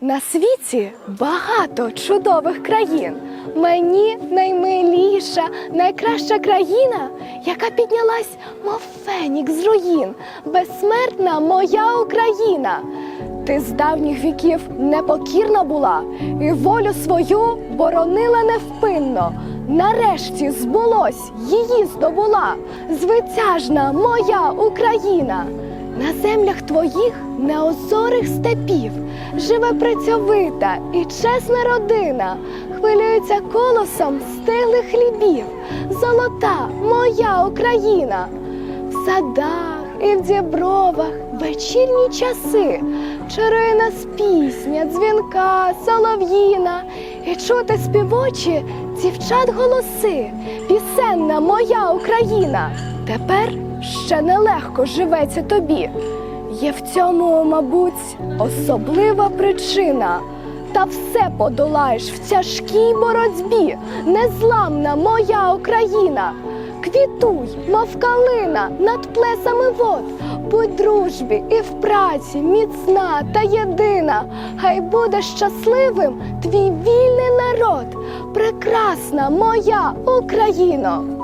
На світі багато чудових країн. Мені наймиліша, найкраща країна, яка піднялась, мов фенік з руїн, безсмертна моя Україна. Ти з давніх віків непокірна була і волю свою боронила невпинно. Нарешті збулось, її здобула, звитяжна моя Україна. На землях твоїх неозорих степів живе працьовита і чесна родина, хвилюється колосом стиглих хлібів, золота моя Україна. В садах і в дібровах вечірні часи чарує нас пісня, дзвінка, солов'їна, і чути співочі дівчат голоси, пісенна моя Україна. Тепер ще нелегко живеться тобі. Є в цьому, мабуть, особлива причина. Та все подолаєш в тяжкій боротьбі, незламна моя Україна. Квітуй, мов калина над плесами вод, будь дружбі і в праці міцна та єдина. Хай буде щасливим твій вільний народ, прекрасна моя Україно.